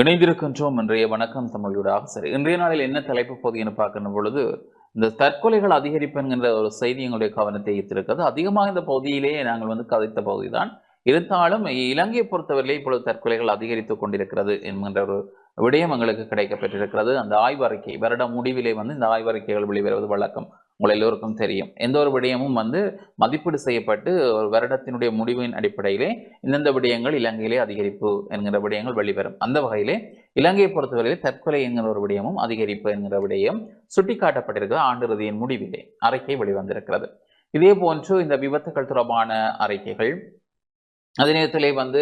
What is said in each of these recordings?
இணைந்திருக்கின்றோம். இன்றைய வணக்கம் தமிழோடாக சரி இன்றைய நாளில் என்ன தலைப்பு போது என பார்க்கின்ற பொழுது இந்த தற்கொலைகள் அதிகரிப்பு என்கின்ற ஒரு செய்தி எங்களுடைய கவனத்தை ஈர்த்திருக்கிறது. அதிகமாக இந்த பகுதியிலேயே நாங்கள் வந்து கதைத்த பகுதிதான். இருந்தாலும் இலங்கையை பொறுத்தவரையிலே இப்பொழுது தற்கொலைகள் அதிகரித்து கொண்டிருக்கிறது என்கின்ற ஒரு விடயம் எங்களுக்கு கிடைக்கப்பட்டிருக்கிறது அந்த ஆய்வறிக்கை வருட முடிவிலே வந்து இந்த ஆய்வறிக்கைகள் வெளிவருவது வழக்கம். உங்கள் எல்லோருக்கும் தெரியும். எந்த ஒரு விடயமும் வந்து மதிப்பீடு செய்யப்பட்டு ஒரு வருடத்தினுடைய முடிவின் அடிப்படையிலே இந்தந்த விடயங்கள் இலங்கையிலே அதிகரிப்பு என்கிற விடயங்கள் வெளிவரும். அந்த வகையிலே இலங்கையை பொறுத்தவரையிலே தற்கொலை என்கிற ஒரு விடயமும் அதிகரிப்பு என்கிற விடயம் சுட்டிக்காட்டப்பட்டிருக்கிற ஆண்டு இறுதியின் முடிவிலே அறிக்கை வெளிவந்திருக்கிறது. இதே போன்று இந்த விபத்துக்கள் தொடர்பான அறிக்கைகள் அதே நேரத்திலே வந்து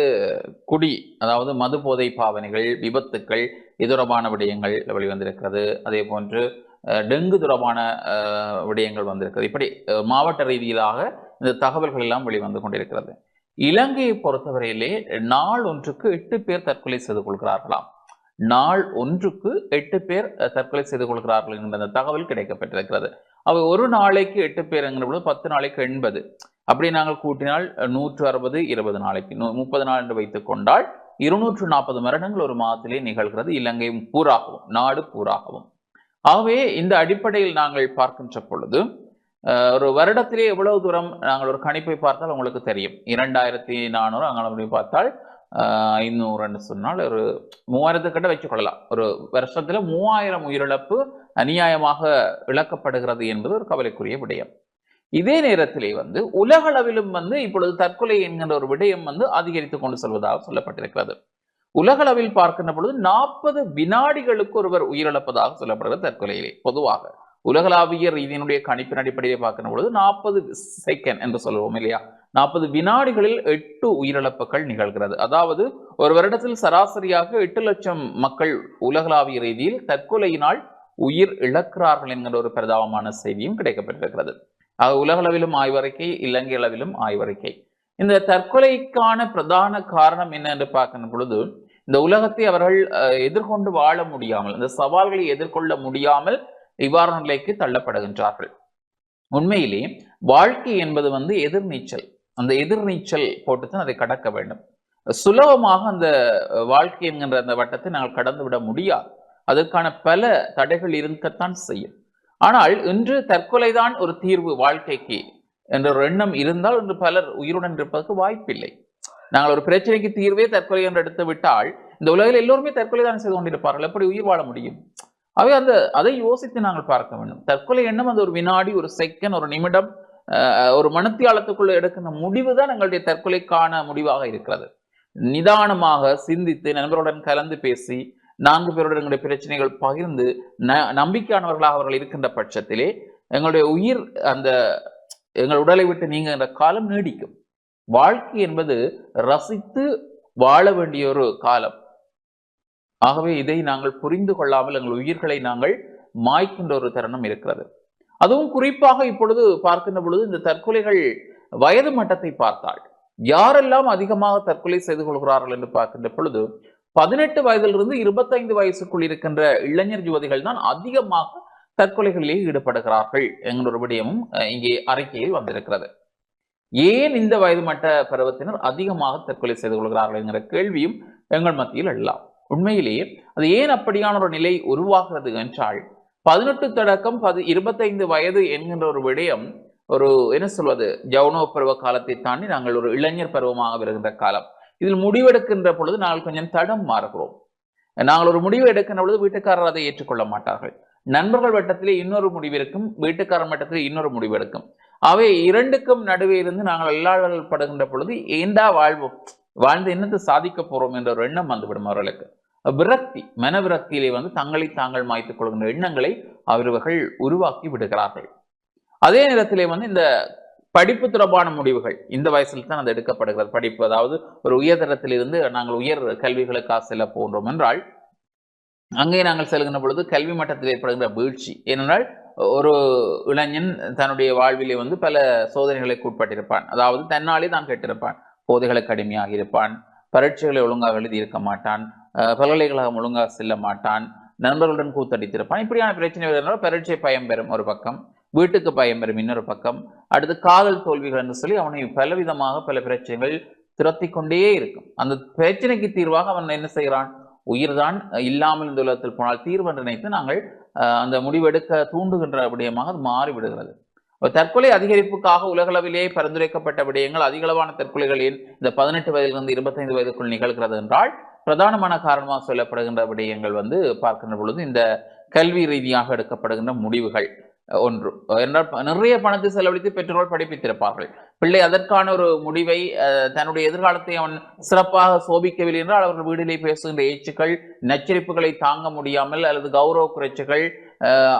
குடி அதாவது மது போதை பாவனைகள் விபத்துக்கள் இது தொடர்பான விடயங்கள் வெளிவந்திருக்கிறது. அதே போன்று டெங்கு தொடர்பான அஹ், விடயங்கள் வந்திருக்கிறது. இப்படி மாவட்ட ரீதியிலாக இந்த தகவல்கள் எல்லாம் வெளிவந்து கொண்டிருக்கிறது. இலங்கையை பொறுத்தவரையிலே நாள் ஒன்றுக்கு எட்டு பேர் தற்கொலை செய்து கொள்கிறார்களாம். நாள் ஒன்றுக்கு எட்டு பேர் தற்கொலை செய்து கொள்கிறார்கள் என்கிற அந்த தகவல் கிடைக்கப்பட்டிருக்கிறது. அவை ஒரு நாளைக்கு எட்டு பேர் என்கிற பொழுது பத்து நாளைக்கு எண்பது. அப்படி நாங்கள் கூட்டினால் நூற்று அறுபது இருபது நாளைக்கு முப்பது நாள் என்று வைத்துக் கொண்டால் இருநூற்று நாற்பது மரணங்கள் ஒரு மாதத்திலே நிகழ்கிறது. இலங்கை பூராகவும் நாடு பூராகவும். ஆகவே இந்த அடிப்படையில் நாங்கள் பார்க்கின்ற பொழுது ஒரு வருடத்திலே எவ்வளவு தூரம் நாங்கள் ஒரு கணிப்பை பார்த்தால் உங்களுக்கு தெரியும். இரண்டாயிரத்தி நானூறு அங்கே பார்த்தால் ஐநூறுன்னு சொன்னால் ஒரு மூவாயிரத்துக்கிட்ட வச்சுக்கொள்ளலாம் ஒரு வருஷத்துல மூவாயிரம் உயிரிழப்பு அநியாயமாக இழக்கப்படுகிறது என்பது ஒரு கவலைக்குரிய விடயம். இதே நேரத்திலே வந்து உலகளவிலும் வந்து இப்பொழுது தற்கொலை என்கின்ற ஒரு விடயம் வந்து அதிகரித்து கொண்டு செல்வதாக சொல்லப்பட்டிருக்கிறது. உலகளவில் பார்க்கின்ற பொழுது நாற்பது வினாடிகளுக்கு ஒருவர் உயிரிழப்பதாக சொல்லப்படுகிறது தற்கொலையிலே. பொதுவாக உலகளாவிய ரீதியினுடைய கணிப்பின் அடிப்படையை பார்க்கின்ற பொழுது நாற்பது செகண்ட் என்று சொல்லுவோம் இல்லையா? நாற்பது வினாடிகளில் எட்டு உயிரிழப்புகள் நிகழ்கிறது. அதாவது ஒரு வருடத்தில் சராசரியாக எட்டு லட்சம் மக்கள் உலகளாவிய ரீதியில் தற்கொலையினால் உயிர் இழக்கிறார்கள் என்கிற ஒரு பிரதாபமான செய்தியும் கிடைக்கப்பட்டிருக்கிறது ஆக உலகளவிலும் ஆய்வறிக்கை இலங்கை அளவிலும் ஆய்வறிக்கை. இந்த தற்கொலைக்கான பிரதான காரணம் என்ன என்று பார்க்கின்ற பொழுது இந்த உலகத்தை அவர்கள் அஹ், எதிர்கொண்டு வாழ முடியாமல் இந்த சவால்களை எதிர்கொள்ள முடியாமல் இவ்வாறான நிலைக்கு தள்ளப்படுகின்றார்கள். உண்மையிலே வாழ்க்கை என்பது வந்து எதிர்நீச்சல் அந்த எதிர்நீச்சல் போட்டுத்தான் அதை கடக்க வேண்டும். சுலபமாக அந்த வாழ்க்கை என்கின்ற அந்த வட்டத்தை நாங்கள் கடந்து விட முடியாது. அதற்கான பல தடைகள் இருக்கத்தான் செய்யும். ஆனால் இன்று தற்கொலைதான் ஒரு தீர்வு வாழ்க்கைக்கு என்ற ஒரு எண்ணம் இருந்தால் இன்று பலர் உயிருடன் இருப்பதற்கு வாய்ப்பில்லை. நாங்கள் ஒரு பிரச்சனைக்கு தீர்வே தற்கொலை என்று எடுத்து விட்டால் இந்த உலகில் எல்லோருமே தற்கொலை தான் செய்து கொண்டிருப்பார்கள். எப்படி உயிர் வாழ முடியும்? அவை அந்த அதை யோசித்து நாங்கள் பார்க்க வேண்டும். தற்கொலை எண்ணம் அது ஒரு வினாடி ஒரு செகண்ட் ஒரு நிமிடம் ஒரு மனத்தியாலத்துக்குள்ள எடுக்கிற முடிவு தான் எங்களுடைய தற்கொலைக்கான முடிவாக இருக்கிறது. நிதானமாக சிந்தித்து நண்பருடன் கலந்து பேசி நான்கு பேருடன் எங்களுடைய பிரச்சனைகள் பகிர்ந்து ந நம்பிக்கையானவர்களாக அவர்கள் இருக்கின்ற பட்சத்திலே எங்களுடைய உயிர் அந்த எங்கள் உடலை விட்டு நீங்க அந்த காலம் நீடிக்கும். வாழ்க்கை என்பது ரசித்து வாழ வேண்டிய ஒரு காலம். ஆகவே இதை நாங்கள் புரிந்து கொள்ளாமல் எங்கள் உயிர்களை நாங்கள் மாய்க்கின்ற ஒரு தருணம் இருக்கிறது. அதுவும் குறிப்பாக இப்பொழுது பார்க்கின்ற பொழுது இந்த தற்கொலைகள் வயது மட்டத்தை பார்த்தால் யாரெல்லாம் அதிகமாக தற்கொலை செய்து கொள்கிறார்கள் என்று பார்க்கின்ற பொழுது பதினெட்டு வயதிலிருந்து இருபத்தைந்து வயசுக்குள் இருக்கின்ற இளைஞர் யுவதிகள் தான் அதிகமாக தற்கொலைகளிலே ஈடுபடுகிறார்கள் என்கிற ஒரு விடயமும் இங்கே அறிக்கையில் வந்திருக்கிறது. ஏன் இந்த வயது மட்ட பருவத்தினர் அதிகமாக தற்கொலை செய்து கொள்கிறார்கள் என்கிற கேள்வியும் எங்கள் மத்தியில் எழலாம் உண்மையிலேயே அது ஏன் அப்படியான ஒரு நிலை உருவாகிறது என்றால் பதினெட்டு தொடக்கம் பதி இருபத்தைந்து வயது என்கின்ற ஒரு விடயம் ஒரு என்ன சொல்வது ஜவுனோ பருவ காலத்தை தாண்டி நாங்கள் ஒரு இளைஞர் பருவமாக வருகின்ற காலம். இதில் முடிவெடுக்கின்ற பொழுது நாங்கள் கொஞ்சம் தடம் மாறுகிறோம். நாங்கள் ஒரு முடிவு எடுக்கின்ற பொழுது வீட்டுக்காரர் அதை ஏற்றுக்கொள்ள மாட்டார்கள். நண்பர்கள் வட்டத்திலே இன்னொரு முடிவு இருக்கும் வீட்டுக்காரர் மட்டத்திலே இன்னொரு முடிவு எடுக்கும். அவை இரண்டுக்கும் நடுவே இருந்து நாங்கள் எல்லாரும் படுகின்ற பொழுது ஏண்டா வாழ்வோம்? வாழ்ந்து என்னத்தை சாதிக்க போறோம் என்ற ஒரு எண்ணம் வந்துவிடும் அவர்களுக்கு. விரக்தி மன விரக்தியிலே வந்து தங்களை தாங்கள் மாய்த்துக் கொள்கின்ற எண்ணங்களை அவர்கள் உருவாக்கி விடுகிறார்கள். அதே நேரத்திலே வந்து இந்த படிப்பு தொடர்பான முடிவுகள் இந்த வயசில் தான் அது எடுக்கப்படுகிறது. படிப்பு அதாவது ஒரு உயர்தரத்திலிருந்து நாங்கள் உயர் கல்விகளுக்காக செல்ல போன்றோம் என்றால் அங்கே நாங்கள் செல்கின்ற பொழுது கல்வி மட்டத்தில் ஏற்படுகின்ற வீழ்ச்சி. ஏனென்றால் ஒரு இளைஞன் தன்னுடைய வாழ்விலே வந்து பல சோதனைகளுக்கு உட்பட்டிருப்பான். அதாவது தன்னாலே தான் கேட்டிருப்பான். போதைகளுக்கு அடிமையாக இருப்பான் பரீட்சைகளை ஒழுங்காக எழுதி இருக்க மாட்டான் பல்கலைக்கழகம் ஒழுங்காக செல்ல மாட்டான். நண்பர்களுடன் கூத்தடித்திருப்பான். இப்படியான பிரச்சனை வருகிறனால பரீட்சை பயம் பெறும் ஒரு பக்கம். வீட்டுக்கு பயம் பெறும் இன்னொரு பக்கம். அடுத்து காதல் தோல்விகள் என்று சொல்லி அவனை பலவிதமாக பல பிரச்சனைகள் துரத்தி கொண்டே இருக்கும். அந்த பிரச்சனைக்கு தீர்வாக அவன் என்ன செய்கிறான்? உயிர்தான் இல்லாமல் இந்த உலகத்தில் போனால் தீர்வு என்று நினைத்து நாங்கள் அந்த முடிவெடுக்க தூண்டுகின்ற விடயமாக அது மாறிவிடுகிறது. தற்கொலை அதிகரிப்புக்காக உலகளவிலேயே பரிந்துரைக்கப்பட்ட விடயங்கள் அதிகளவான தற்கொலைகளில் இந்த பதினெட்டு வயதிலிருந்து இருபத்தைந்து வயதுக்குள் நிகழ்கிறது என்றால் பிரதானமான காரணமாக சொல்லப்படுகின்ற விடயங்கள் வந்து பார்க்கின்ற பொழுது இந்த கல்வி ரீதியாக எடுக்கப்படுகின்ற முடிவுகள். ஒன்று. என்றால் நிறைய பணத்தை செலவழித்து பெற்றோர்கள் படிப்பித்திருப்பார்கள். பிள்ளை அதற்கான ஒரு முடிவை தன்னுடைய எதிர்காலத்தை அவன் சிறப்பாக சோபிக்கவில்லை என்றால் அவர்கள் வீட்டிலே பேசுகின்ற ஏச்சுக்கள் நச்சரிப்புகளை தாங்க முடியாமல் அல்லது கௌரவ குறைச்சிகள்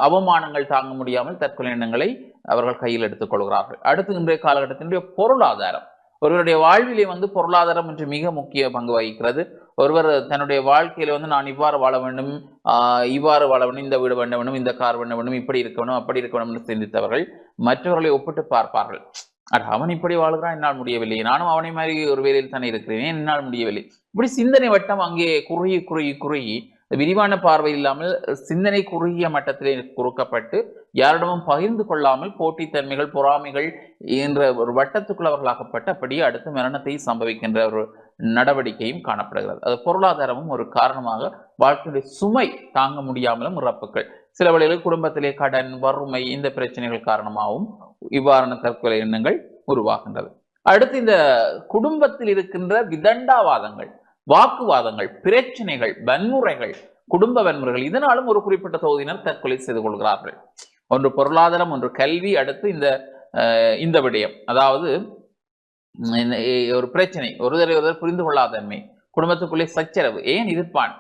அவமானங்கள் தாங்க முடியாமல் தற்கொலை எண்ணங்களை அவர்கள் கையில் எடுத்துக் கொள்கிறார்கள். அடுத்து இன்றைய காலகட்டத்தினுடைய பொருளாதாரம். ஒருவருடைய வாழ்விலே வந்து பொருளாதாரம் என்று மிக முக்கிய பங்கு வகிக்கிறது. ஒருவர் தன்னுடைய வாழ்க்கையில வந்து நான் இவ்வாறு வாழ வேண்டும் ஆஹ் இவ்வாறு வாழ வேண்டும் இந்த வீடு வேண்ட வேண்டும் இந்த கார் வேண்ட வேண்டும் இப்படி இருக்க வேண்டும் அப்படி இருக்க வேண்டும் என்று சிந்தித்தவர்கள் மற்றவர்களை ஒப்பிட்டு பார்ப்பார்கள். அட் அவன் இப்படி வாழ்கிறான் என்னால் முடியவில்லை. நானும் அவனை மாதிரி ஒரு வேலையில் தானே இருக்கிறேன் என்னால் முடியவில்லை. இப்படி சிந்தனை வட்டம் அங்கே குறுகி குறுகி குறுகி விரிவான பார்வை இல்லாமல் சிந்தனை குறுகிய மட்டத்திலே குறுக்கப்பட்டு யாரிடமும் பகிர்ந்து கொள்ளாமல் போட்டித்தன்மைகள் பொறாமைகள் என்ற ஒரு வட்டத்துக்குள் அவர்கள் அப்படியே அடுத்து மரணத்தை சம்பவிக்கின்ற ஒரு நடவடிக்கையும் காணப்படுகிறது. அது பொருளாதாரமும் ஒரு காரணமாக வாழ்க்கையுடைய சுமை தாங்க முடியாமலும் இறப்புகள். சில வேளைகளில் குடும்பத்திலே கடன் வறுமை இந்த பிரச்சனைகள் காரணமாகவும் இவ்வாறான தற்கொலை எண்ணங்கள் உருவாகின்றது. அடுத்து இந்த குடும்பத்தில் இருக்கின்ற விதண்டாவாதங்கள். வாக்குவாதங்கள் பிரச்சனைகள் வன்முறைகள் குடும்ப வன்முறைகள் இதனாலும் ஒரு குறிப்பிட்ட தொகுதியினர் தற்கொலை செய்து கொள்கிறார்கள். ஒன்று பொருளாதாரம் ஒன்று கல்வி அடுத்து இந்த இந்த விடயம். அதாவது ஒரு பிரச்சனை ஒருதரை ஒருவர் புரிந்து கொள்ளாதன்மை குடும்பத்துக்குள்ளே சச்சரவு ஏன் இருப்பான்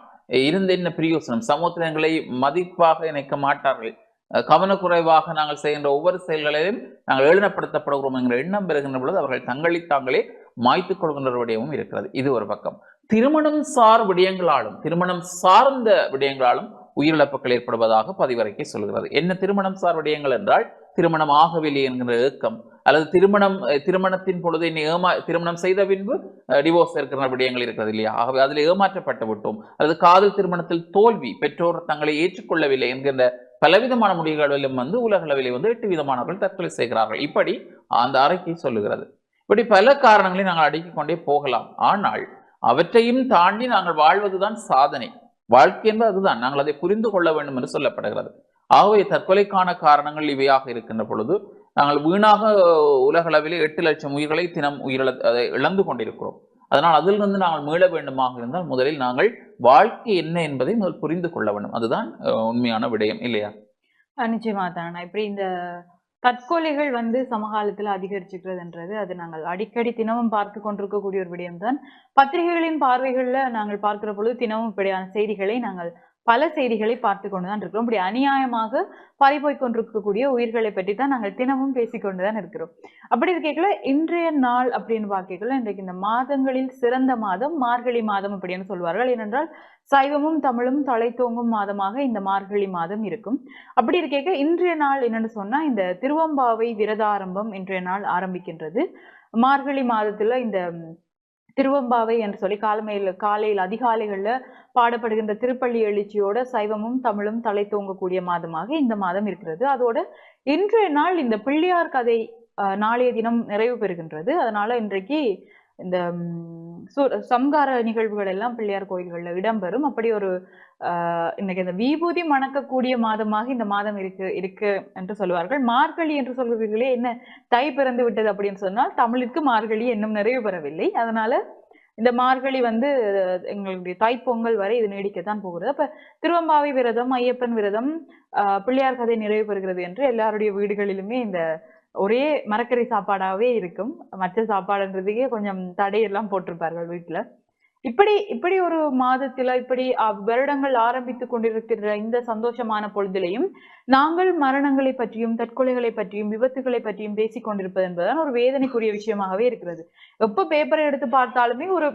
இருந்த என்ன பிரியோசனம்? சமுத்திரங்களை மதிப்பாக இணைக்க மாட்டார்கள். கவனக்குறைவாக நாங்கள் செய்கின்ற ஒவ்வொரு செயல்களையும் நாங்கள் எழுதப்படுத்தப்படுகிறோம் என்கிற எண்ணம் பெறுகின்ற பொழுது அவர்கள் தங்களை தாங்களே மாய்த்துக் கொள்கின்ற விடயமும் இருக்கிறது. இது ஒரு பக்கம். திருமணம் சார் விடயங்களாலும் திருமணம் சார்ந்த விடயங்களாலும் உயிரிழப்புகள் ஏற்படுவதாக பதிவறிக்கை சொல்கிறது என்ன திருமணம் சார் விடயங்கள் என்றால் திருமணம் ஆகவில்லை என்கிற ஏக்கம் அல்லது திருமணம் திருமணத்தின் பொழுது என்னை ஏமா திருமணம் செய்த பின்பு டிவோர்ஸ் இருக்கிற விடயங்கள் இருக்கிறது இல்லையா? ஆகவே அதில் ஏமாற்றப்பட்டு விட்டோம். அல்லது காதல் திருமணத்தில் தோல்வி பெற்றோர் தங்களை ஏற்றுக்கொள்ளவில்லை என்கின்ற பலவிதமான முடிவுகளிலும் வந்து உலகளவிலே வந்து எட்டு விதமானவர்கள் தற்கொலை செய்கிறார்கள். இப்படி அந்த அறிக்கை சொல்லுகிறது. இப்படி பல காரணங்களை நாங்கள் அடுக்கிக் கொண்டே போகலாம். ஆனால் அவற்றையும் தாண்டி நாங்கள் வாழ்வதுதான் சாதனை. வாழ்க்கை என்பது அதுதான். நாங்கள் அதை புரிந்து கொள்ள வேண்டும் என்று சொல்லப்படுகிறது. ஆகவே தற்கொலைக்கான காரணங்கள் இவையாக இருக்கின்ற பொழுது நாங்கள் வீணாக உலகளவிலே எட்டு லட்சம் உயிர்களை தினம் உயிரிழ அதை இழந்து கொண்டிருக்கிறோம். அதனால் அதிலிருந்து நாங்கள் மீள வேண்டுமாக இருந்தால் முதலில் நாங்கள் வாழ்க்கை என்ன என்பதை முதல் புரிந்து கொள்ள வேண்டும். அதுதான் உண்மையான விடயம் இல்லையா? நிச்சயமா தானே. இப்படி இந்த தற்கொலைகள் வந்து சமகாலத்துல அதிகரிச்சுக்கிறதுன்றது அது நாங்கள் அடிக்கடி தினமும் பார்த்து கொண்டிருக்கக்கூடிய ஒரு விடயம்தான். பத்திரிகைகளின் பார்வைகள்ல நாங்கள் பார்க்கிற பொழுது தினமும் இப்படியான செய்திகளை நாங்கள் பல செய்திகளை பார்த்து கொண்டுதான் இருக்கிறோம். இப்படி அநியாயமாக பறிபோய் கொண்டிருக்கக்கூடிய உயிர்களை பற்றி தான் நாங்கள் தினமும் பேசிக்கொண்டுதான் இருக்கிறோம். அப்படி கேட்கல இன்றைய நாள் அப்படின்னு பார்க்கல இன்றைக்கு இந்த மாதங்களில் சிறந்த மாதம் மார்கழி மாதம் அப்படின்னு சொல்வார்கள். ஏனென்றால் சைவமும் தமிழும் தலைத்தோங்கும் மாதமாக இந்த மார்கழி மாதம் இருக்கும். அப்படி இருக்கேக்க இன்றைய நாள் என்னன்னு சொன்னா இந்த திருவம்பாவை விரதாரம்பம் இன்றைய நாள் ஆரம்பிக்கின்றது. மார்கழி மாதத்துல இந்த திருவம்பாவை என்று சொல்லி காலமையில் காலையில் அதிகாலைகள்ல பாடப்படுகின்ற திருப்பள்ளி எழுச்சியோட சைவமும் தமிழும் தலை தோங்கக்கூடிய மாதமாக இந்த மாதம் இருக்கிறது. அதோட இன்றைய நாள் இந்த பிள்ளையார் கதை அஹ், நாளைய தினம் நிறைவு பெறுகின்றது. அதனால இன்றைக்கு இந்த சம்கார நிகழ்வுகள் எல்லாம் பிள்ளையார் கோயில்களில் இடம்பெறும். அப்படி ஒரு ஆஹ் இன்னைக்கு இந்த விபூதி மணக்கக்கூடிய மாதமாக இந்த மாதம் இருக்கு இருக்கு என்று சொல்லுவார்கள் மார்கழி என்று சொல்கிறீர்களே என்ன தை பிறந்து விட்டது அப்படின்னு சொன்னால் தமிழுக்கு மார்கழி இன்னும் நிறைவு பெறவில்லை. அதனால இந்த மார்கழி வந்து அஹ், எங்களுடைய தாய்ப்பொங்கல் வரை இது நீடிக்கத்தான் போகிறது. அப்ப திருவம்பாவை விரதம் ஐயப்பன் விரதம் ஆஹ் பிள்ளையார் கதை நிறைவு பெறுகிறது என்று எல்லாருடைய வீடுகளிலுமே இந்த ஒரே மரக்கறி சாப்பாடாவே இருக்கும். மற்ற சாப்பாடுன்றதுக்கே கொஞ்சம் தடையெல்லாம் போட்டிருப்பார்கள் வீட்டுல இப்படி இப்படி ஒரு மாதத்துல இப்படி வருடங்கள் ஆரம்பித்து கொண்டிருக்கிற இந்த சந்தோஷமான பொழுதிலையும் நாங்கள் மரணங்களை பற்றியும் தற்கொலைகளை பற்றியும் விபத்துகளை பற்றியும் பேசிக் கொண்டிருப்பது என்பதுதான் ஒரு வேதனைக்குரிய விஷயமாகவே இருக்கிறது. எப்ப பேப்பரை எடுத்து பார்த்தாலுமே ஒரு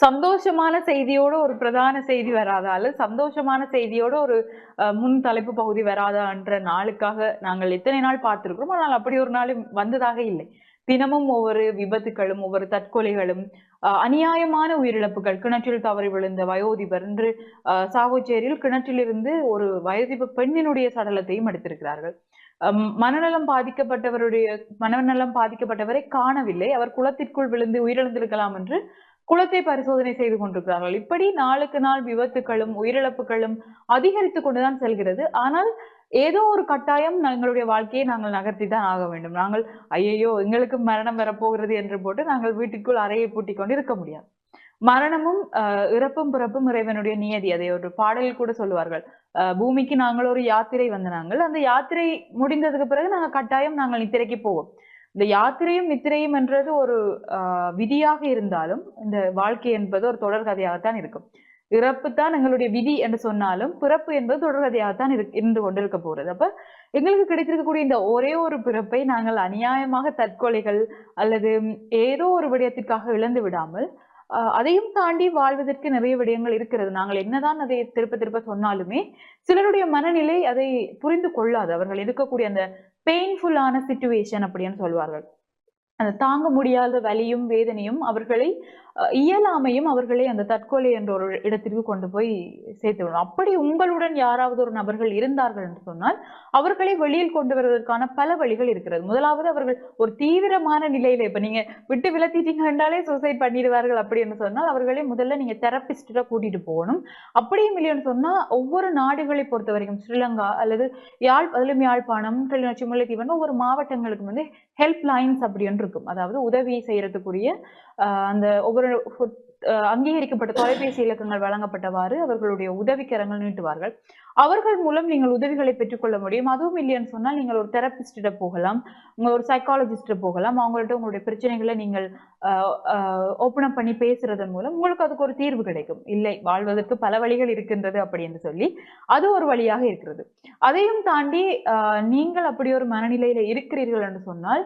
சந்தோஷமான செய்தியோட ஒரு பிரதான செய்தி வராதா அல்லது சந்தோஷமான செய்தியோட ஒரு அஹ், முன் தலைப்பு பகுதி வராதா என்ற நாளுக்காக நாங்கள் எத்தனை நாள் பார்த்திருக்கிறோம் ஆனால் அப்படி ஒரு நாள் வந்ததாக இல்லை. தினமும் ஒவ்வொரு விபத்துகளும் ஒவ்வொரு தற்கொலைகளும் அநியாயமான உயிரிழப்புகள் கிணற்றில் தவறி விழுந்த வயோதிபர் என்று அஹ், சாவுச்சேரியில் கிணற்றிலிருந்து ஒரு வயோதிப பெண்ணினுடைய சடலத்தையும் எடுத்திருக்கிறார்கள். மனநலம் பாதிக்கப்பட்டவருடைய மனநலம் பாதிக்கப்பட்டவரை காணவில்லை. அவர் குளத்திற்குள் விழுந்து உயிரிழந்திருக்கலாம் என்று குளத்தை பரிசோதனை செய்து கொண்டிருக்கிறார்கள். இப்படி நாளுக்கு நாள் விபத்துகளும் உயிரிழப்புகளும் அதிகரித்து கொண்டுதான் செல்கிறது. ஆனால் ஏதோ ஒரு கட்டாயம் எங்களுடைய வாழ்க்கையை நாங்கள் நகர்த்தி தான் ஆக வேண்டும். நாங்கள் ஐயையோ எங்களுக்கு மரணம் வரப்போகிறது என்று போட்டு நாங்கள் வீட்டுக்குள் அறையை பூட்டிக் கொண்டு இருக்க முடியாது. மரணமும் ஆஹ், இறப்பும் பிறப்பும் இறைவனுடைய நியதி. அதை ஒரு பாடலில் கூட சொல்லுவார்கள். பூமிக்கு நாங்கள் ஒரு யாத்திரை வந்த நாங்கள். அந்த யாத்திரை முடிந்ததுக்கு பிறகு நாங்கள் கட்டாயம் நாங்கள் நித்திரைக்கு போவோம். இந்த யாத்திரையும் நித்திரையும் என்றது ஒரு விதியாக இருந்தாலும் இந்த வாழ்க்கை என்பது ஒரு தொடர்கதையாகத்தான் இருக்கும். இறப்பு தான் எங்களுடைய விதி என்று சொன்னாலும் பிறப்பு என்பது தொடர்கதையாகத்தான் இரு இருந்து கொண்டிருக்க போறது அப்ப எங்களுக்கு கிடைத்திருக்கக்கூடிய இந்த ஒரே ஒரு பிறப்பை நாங்கள் அநியாயமாக தற்கொலைகள் அல்லது ஏதோ ஒரு விடயத்திற்காக இழந்து விடாமல் ஆஹ் அதையும் தாண்டி வாழ்வதற்கு நிறைய விடயங்கள் இருக்கிறது. நாங்கள் என்னதான் அதை திருப்ப திருப்ப சொன்னாலுமே சிலருடைய மனநிலை அதை புரிந்து கொள்ளாது. அவர்கள் இருக்கக்கூடிய அந்த பெயின்ஃபுல்லான சுச்சுவேஷன் அப்படின்னு சொல்வார்கள் அந்த தாங்க முடியாத வலியும் வேதனையும் அவர்களை இயலாமையும் அவர்களை அந்த தற்கொலை என்ற ஒரு இடத்திற்கு கொண்டு போய் சேர்த்து விடும் அப்படி உங்களுடன் யாராவது ஒரு நபர்கள் இருந்தார்கள் என்று சொன்னால் அவர்களை வெளியில் கொண்டு வருவதற்கான பல வழிகள் இருக்கிறது. முதலாவது அவர்கள் ஒரு தீவிரமான நிலையில இப்ப நீங்க விட்டு விலத்திட்டீங்க என்றாலே சூசைட் பண்ணிடுவார்கள் அப்படின்னு சொன்னால் அவர்களை முதல்ல நீங்க தெரப்பிஸ்டா கூட்டிட்டு போகணும். அப்படியும் இல்லைன்னு சொன்னா ஒவ்வொரு நாடுகளை பொறுத்த வரைக்கும் ஸ்ரீலங்கா அல்லது யாழ் அதிலும் யாழ்ப்பாணம் கிளிநொச்சி முல்லைத்தீவன் ஒவ்வொரு மாவட்டங்களுக்கு வந்து ஹெல்ப் லைன்ஸ் அப்படின்னு இருக்கும். அதாவது உதவி செய்யறதுக்குரிய அந்த ஒவ்வொரு அங்கீகரிக்கப்பட்ட தொலைபேசி இலக்கங்கள் வழங்கப்பட்டவாறு அவர்களுடைய உதவிக்கரங்கள் நீட்டுவார்கள். அவர்கள் மூலம் நீங்கள் உதவிகளை பெற்றுக்கொள்ள முடியும். அதுவும் இல்லைன்னு சொன்னால் நீங்கள் ஒரு தெரபிஸ்ட போகலாம். உங்க ஒரு சைக்காலஜிஸ்ட போகலாம். அவங்கள்ட்ட உங்களுடைய பிரச்சனைகளை நீங்கள் ஓப்பன் அப் பண்ணி பேசுறதன் மூலம் உங்களுக்கு அதுக்கு ஒரு தீர்வு கிடைக்கும். இல்லை வாழ்வதற்கு பல வழிகள் இருக்கின்றது அப்படி என்று சொல்லி அது ஒரு வழியாக இருக்கிறது. அதையும் தாண்டி நீங்கள் அப்படி ஒரு மனநிலையில இருக்கிறீர்கள் என்று சொன்னால்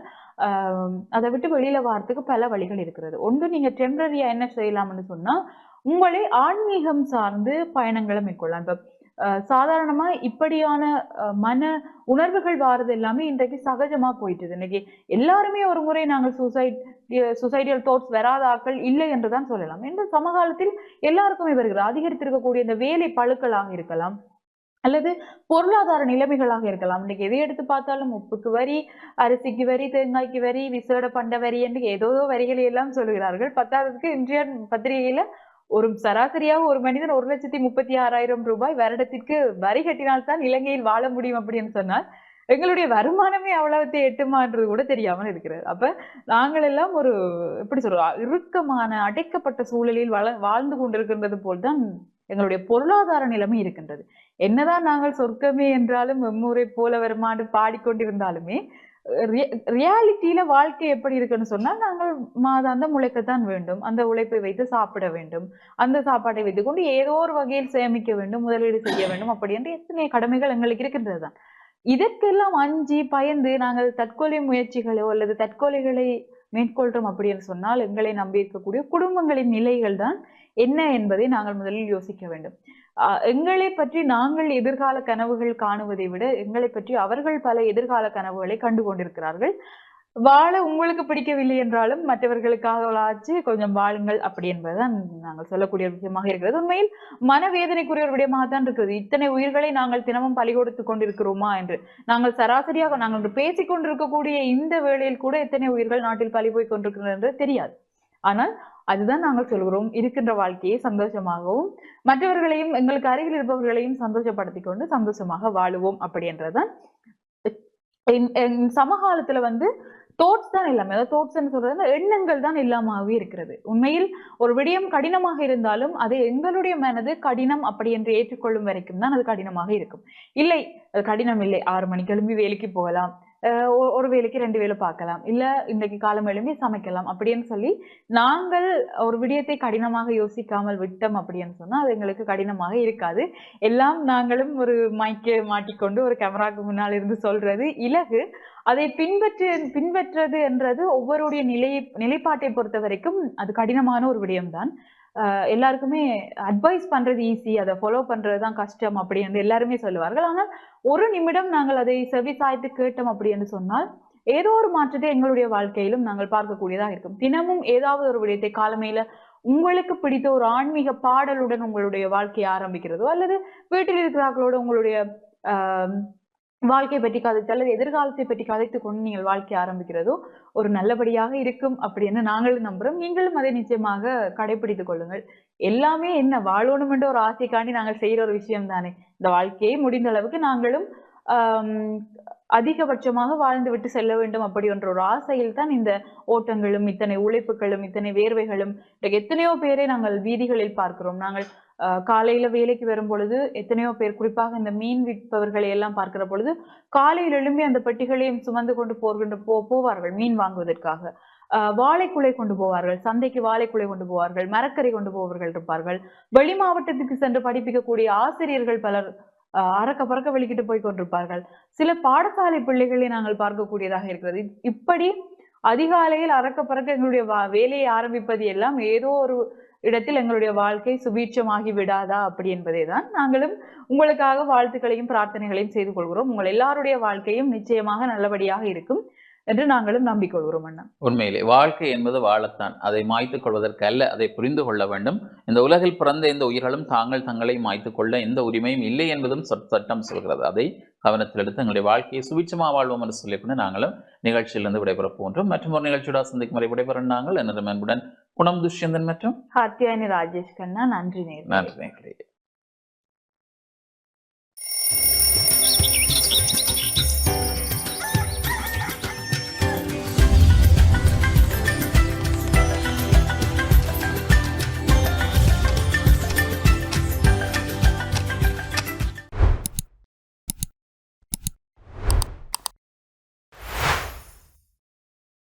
அதை விட்டு வெளியில வாரத்துக்கு பல வழிகள் இருக்கிறது. ஒன்று நீங்க டெம்பரரியா என்ன செய்யலாம்னு சொன்னா உங்களை ஆன்மீகம் சார்ந்து பயணங்களை மேற்கொள்ளலாம். இப்ப சாதாரணமா இப்படியான மன உணர்வுகள் வாரது எல்லாமே இன்றைக்கு சகஜமா போயிட்டுது. இன்னைக்கு எல்லாருமே ஒரு முறை நாங்கள் சூசைட் சுசைடியல் தாட்ஸ் வராத ஆட்கள் இல்லை என்றுதான் சொல்லலாம். இந்த சமகாலத்தில் எல்லாருக்குமே வருகிறது. அதிகரித்திருக்கக்கூடிய இந்த வேலை பழுக்களாக இருக்கலாம். அல்லது பொருளாதார நிலைமைகளாக இருக்கலாம். இன்னைக்கு எதை எடுத்து பார்த்தாலும் உப்புக்கு வரி அரிசிக்கு வரி தேங்காய்க்கு வரி விசேட பண்ட வரி என்று ஏதோ வரிகளை எல்லாம் சொல்கிறார்கள். பத்தாவதுக்கு இன்றைய பத்திரிகையில ஒரு சராசரியாக ஒரு மனிதன் ஒரு லட்சத்தி முப்பத்தி ஆறாயிரம் ரூபாய் வருடத்திற்கு வரி கட்டினால்தான் இலங்கையில் வாழ முடியும் அப்படின்னு சொன்னால் எங்களுடைய வருமானமே அவ்வளவு எட்டுமான்றது கூட தெரியாமல் இருக்கிறது. அப்ப நாங்கள் எல்லாம் ஒரு எப்படி சொல்றோம் இறுக்கமான அடைக்கப்பட்ட சூழலில் வள வாழ்ந்து கொண்டிருக்கின்றது போல்தான் எங்களுடைய பொருளாதார நிலைமை இருக்கின்றது. என்னதான் நாங்கள் சொர்க்கமே என்றாலும் எம்மூரை போல வருமானு பாடிக்கொண்டிருந்தாலுமே ரியாலிட்டியில வாழ்க்கை எப்படி இருக்குன்னு சொன்னா நாங்கள் மாதாந்த முளைக்கத்தான் வேண்டும். அந்த உழைப்பை வைத்து சாப்பிட வேண்டும். அந்த சாப்பாட்டை வைத்துக்கொண்டு ஏதோ ஒரு வகையில் சேமிக்க வேண்டும் முதலீடு செய்ய வேண்டும் அப்படி என்று எத்தனை கடமைகள் எங்களுக்கு இருக்கின்றது தான் இதற்கெல்லாம் அஞ்சி பயந்து நாங்கள் தற்கொலை முயற்சிகளோ அல்லது தற்கொலைகளை மேற்கொள்றோம் அப்படின்னு சொன்னால் எங்களை நம்பி இருக்கக்கூடிய குடும்பங்களின் நிலைகள் தான் என்ன என்பதை நாங்கள் முதலில் யோசிக்க வேண்டும். எங்களை பற்றி நாங்கள் எதிர்கால கனவுகள் காணுவதை விட எங்களை பற்றி அவர்கள் பல எதிர்கால கனவுகளை கண்டு கொண்டிருக்கிறார்கள். வாழ உங்களுக்கு பிடிக்கவில்லை என்றாலும் மற்றவர்களுக்காகவாச்சு கொஞ்சம் வாழுங்கள் அப்படி என்பதுதான் நாங்கள் சொல்லக்கூடிய விஷயமாக இருக்கிறது. உண்மையில் மனவேதனைக்குரிய ஒரு விடயமாக தான் இருக்கிறது இத்தனை உயிர்களை நாங்கள் தினமும் பலி கொடுத்து கொண்டிருக்கிறோமா என்று. நாங்கள் சராசரியாக நாங்கள் பேசிக் கொண்டிருக்கக்கூடிய இந்த வேளையில் கூட எத்தனை உயிர்கள் நாட்டில் பலி போய் கொண்டிருக்கிறது என்று தெரியாது. ஆனால் அதுதான் நாங்கள் சொல்கிறோம். இருக்கின்ற வாழ்க்கையை சந்தோஷமாகவும் மற்றவர்களையும் எங்களுக்கு அருகில் இருப்பவர்களையும் சந்தோஷப்படுத்திக் கொண்டு சந்தோஷமாக வாழுவோம் அப்படின்றதான் சமகாலத்துல வந்து தோட்ஸ் தான் இல்லாம அதாவது தோட்ஸ் சொல்றது எண்ணங்கள் தான் இல்லாமவே இருக்கிறது. உண்மையில் ஒரு விடயம் கடினமாக இருந்தாலும் அது எங்களுடைய மனது கடினம் அப்படி என்று ஏற்றுக்கொள்ளும் வரைக்கும் தான் அது கடினமாக இருக்கும். இல்லை அது கடினம் இல்லை. ஆறு மணிக்கு எழும்பி வேலைக்கு போகலாம். ஒரு வேலைக்கு ரெண்டு வேலை பார்க்கலாம். இல்ல இன்னைக்கு காலம் எழும்பி சமைக்கலாம் அப்படின்னு சொல்லி நாங்கள் ஒரு விடயத்தை கடினமாக யோசிக்காமல் விட்டோம் அப்படின்னு சொன்னா அது எங்களுக்கு கடினமாக இருக்காது. எல்லாம் நாங்களும் ஒரு மைக்கை மாட்டிக்கொண்டு ஒரு கேமராக்கு முன்னால் இருந்து சொல்றது இலகு. அதை பின்பற்று பின்பற்றது என்றது ஒவ்வொருடைய நிலை நிலைப்பாட்டை பொறுத்த வரைக்கும் அது கடினமான ஒரு விடயம்தான். எல்லாருக்குமே அட்வைஸ் பண்றது ஈஸி அதை ஃபாலோ பண்றது தான் கஷ்டம் அப்படி என்று எல்லாருமே சொல்லுவார்கள். ஆனால் ஒரு நிமிடம் நாங்கள் அதை செவி சாய்த்து கேட்டோம் அப்படி என்று சொன்னால் ஏதோ ஒரு மாற்றத்தை எங்களுடைய வாழ்க்கையிலும் நாங்கள் பார்க்கக்கூடியதாக இருக்கும். தினமும் ஏதாவது ஒரு விடயத்தை காலமையில உங்களுக்கு பிடித்த ஒரு ஆன்மீக பாடலுடன் உங்களுடைய வாழ்க்கையை ஆரம்பிக்கிறதோ அல்லது வீட்டில் இருக்கிறார்களோட உங்களுடைய ஆஹ் வாழ்க்கை பற்றி கதைத்து அல்லது எதிர்காலத்தை பற்றி கதைத்து கொண்டு நீங்கள் வாழ்க்கை ஆரம்பிக்கிறதோ ஒரு நல்லபடியாக இருக்கும் அப்படின்னு நாங்களும் நம்புறோம். நீங்களும் அதை நிச்சயமாக கடைபிடித்துக் கொள்ளுங்கள். எல்லாமே என்ன வாழணும் என்ற ஒரு ஆசைக்காண்டி நாங்கள் செய்யற ஒரு விஷயம் தானே இந்த வாழ்க்கையை முடிந்த அளவுக்கு நாங்களும் அதிகபட்சமாக வாழ்ந்து விட்டு செல்ல வேண்டும் அப்படி என்ற ஒரு ஆசையில் தான் இந்த ஓட்டங்களும் இத்தனை உழைப்புகளும் இத்தனை வேர்வைகளும் எத்தனையோ பேரை நாங்கள் வீதிகளில் பார்க்கிறோம். நாங்கள் காலையில வேலைக்கு வரும் பொழுது எத்தனையோ பேர் குறிப்பாக இந்த மீன் விற்பவர்களை எல்லாம் பார்க்கிற பொழுது காலையில் எழும்பி அந்த பெட்டிகளையும் சுமந்து கொண்டு போகின்ற போ போவார்கள் மீன் வாங்குவதற்காக. வாழைக்குலை கொண்டு போவார்கள் சந்தைக்கு வாழைக்குலை கொண்டு போவார்கள் மரக்கறி கொண்டு போவர்கள் இருப்பார்கள். வெளி மாவட்டத்துக்கு சென்று படிப்பிக்கக்கூடிய ஆசிரியர்கள் பலர் அறக்க பறக்க வெளிக்கிட்டு போய் கொண்டிருப்பார்கள். சில பாடசாலை பிள்ளைகளை நாங்கள் பார்க்கக்கூடியதாக இருக்கிறது. இப்படி அதிகாலையில் அறக்க பறக்க எங்களுடைய வேலையை ஆரம்பிப்பது எல்லாம் ஏதோ ஒரு இடத்தில் எங்களுடைய வாழ்க்கை சுபீட்சமாகி விடாதா அப்படி என்பதை தான் நாங்களும் உங்களுக்காக வாழ்த்துக்களையும் பிரார்த்தனைகளையும் செய்து கொள்கிறோம். உங்கள் எல்லாருடைய வாழ்க்கையும் நிச்சயமாக நல்லபடியாக இருக்கும் என்று நாங்களும் நம்பிக்கொள்கிறோம் அண்ணா. உண்மையிலே வாழ்க்கை என்பது வாழத்தான். அதை மாய்த்துக் கொள்வதற்கு அல்ல அதை புரிந்து கொள்ள வேண்டும். இந்த உலகில் பிறந்த எந்த உயிர்களும் தாங்கள் தங்களை மாய்த்துக் கொள்ள எந்த உரிமையும் இல்லை என்பதும் சட்டம் சொல்கிறது. அதை கவனத்தில் எடுத்து எங்களுடைய வாழ்க்கையை சுவிச்சமா வாழ்வோம் என்று சொல்லிக்கொண்டு நாங்களும் நிகழ்ச்சியிலிருந்து விடைபெறப் போன்றோம் மற்றும் ஒரு நிகழ்ச்சியோட சந்திக்கும் வரை விடைபெற நாங்கள். எனது அன்புடன் குணம் துஷ்யந்தன் மற்றும் கார்த்தியாயனி ராஜேஷ் கண்ணா நன்றி நேர் நன்றி நேயர்களே.